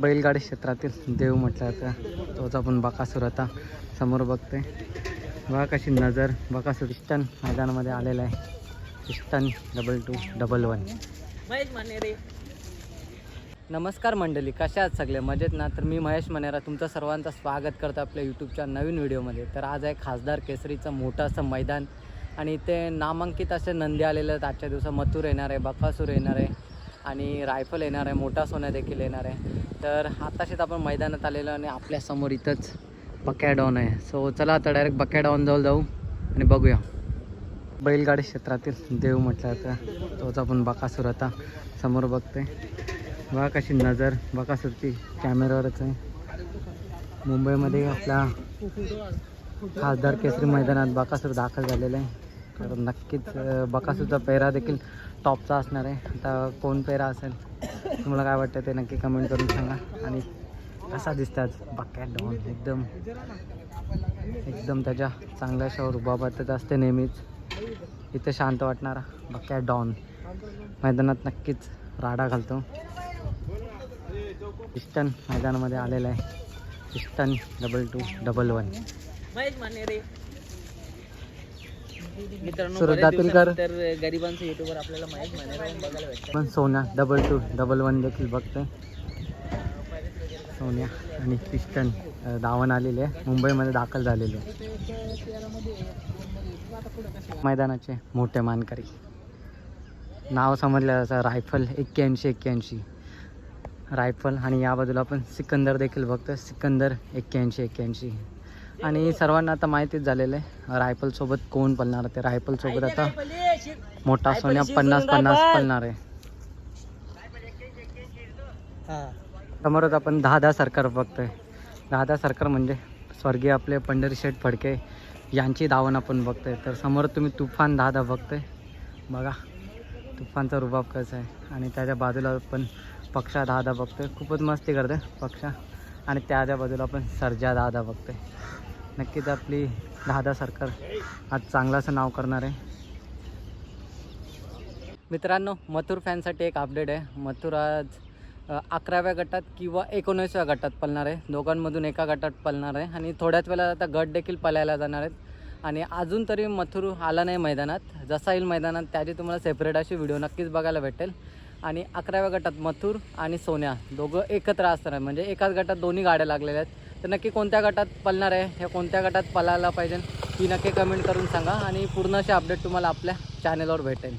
बैलगाडी क्षेत्रातील देव म्हटलं तर तोच आपण बकासूर आता समोर बघतोय. बघा कशी नजर बकासूर इस्टन मैदानामध्ये आलेला आहे. Easton double two double one Mahesh नमस्कार मंडळी कशा आहात सगळे? मजेत ना? तर मी महेश मनेरा तुमचं सर्वांचं स्वागत करतो आपल्या यूट्यूबच्या नवीन व्हिडिओमध्ये. तर आज आहे खासदार केसरीचं मोठं असं मैदान आणि इथे नामांकित असे नंदी आलेले आहेत. आजच्या दिवसात मथुर येणार आहे बकासूर येणार आहे. आणि रायफल येणार आहे मोठा सोन्या देखील येणार आहे. तर आताशीच आपण मैदानात आलेलो आणि आपल्यासमोर इथंच बकॅडॉन आहे. सो चला आता डायरेक्ट बकॅडॉन जवळ जाऊ आणि बघूया. बैलगाडी क्षेत्रातील देव म्हटलं तर तोच आपण बकासूर आता समोर बघते बघा कशी नजर बकासूरची कॅमेऱ्यावरच आहे. मुंबईमध्ये आपला खासदार केसरी मैदानात बकासूर दाखल झालेला आहे. तर नक्कीच बकासूचा पेहरा देखील टॉपचा असणार आहे. आता कोण पेहरा असेल तुम्हाला काय वाटतं ते नक्की कमेंट करून सांगा. आणि कसा दिसतात बकॅट डॉन एकदम एकदम त्याच्या चांगल्या अशा रुबाबातच असते नेहमीच. इथे शांत वाटणारा बक्या डॉन मैदानात नक्कीच राडा घालतो. इस्टन मैदानामध्ये आलेला आहे. इस्टन डबल टू डबल वन मित्रांनो सुरत बऱ्याच दातीलकर. दिवसानंतर गरिबांचं युट्यूबर आपल्याला महेश मानेरे बघायला भेटतं पण Sonya double two double one देखील बघतोय. सोन्या आणि पिस्टन अ, धावण आलेले आहे. मुंबईमध्ये दाखल झालेले आहे. मैदानाचे मोठे मानकरी. नाव समजलं जसं रायफल एक्क्याऐंशी एक्क्याऐंशी. रायफल आणि या बाजूला आपण सिकंदर देखील बघतो सिकंदर एक्क्याऐंशी एक्क्याऐंशी. आणि सर्वांना आता माहितीच झालेलं आहे रायफलसोबत कोण पळणार ते रायफलसोबत आता मोठा सोन्या पन्नास पन्नास पळणार आहे. समोरच आपण दहा दहा सरकार बघतोय. दहा दहा सरकार म्हणजे स्वर्गीय आपले पंढरी शेठ फडके यांची धावण आपण बघतोय. तर समोर तुम्ही तुफान दहा दहा बघतोय. बघा तुफानचा रुबाब कसा आहे. आणि त्याच्या बाजूला पण पक्षा दहा दहा बघतोय. खूपच मस्ती करते पक्षा. आणि त्याच्या बाजूला आपण सर्जा दहा दहा बघतोय. नक्कीच आपली दहा सरकार आज चांगलं असं नाव करणार आहे. मित्रांनो मथुर फॅनसाठी एक अपडेट आहे. मथुर आज अकराव्या गटात किंवा एकोणीसव्या गटात पळणार आहे. दोघांमधून एका गटात पळणार आहे आणि थोड्याच वेळात आता गट देखील पळायला जाणार आहेत. आणि अजून तरी मथुर आला नाही मैदानात. जसा येईल मैदानात त्याची तुम्हाला सेपरेट अशी व्हिडिओ नक्कीच बघायला भेटेल. आणि अकराव्या गटात मथुर आणि सोन्या दोघं एकत्र असणार आहे म्हणजे एकाच गटात दोन्ही गाड्या लागलेल्या आहेत. तर नक्की कोणत्या गटात पलणार आहे ह्या कोणत्या गटात पलायला पाहिजे ही नक्की कमेंट करून सांगा आणि पूर्ण असे अपडेट तुम्हाला आपल्या चॅनलवर भेटेल.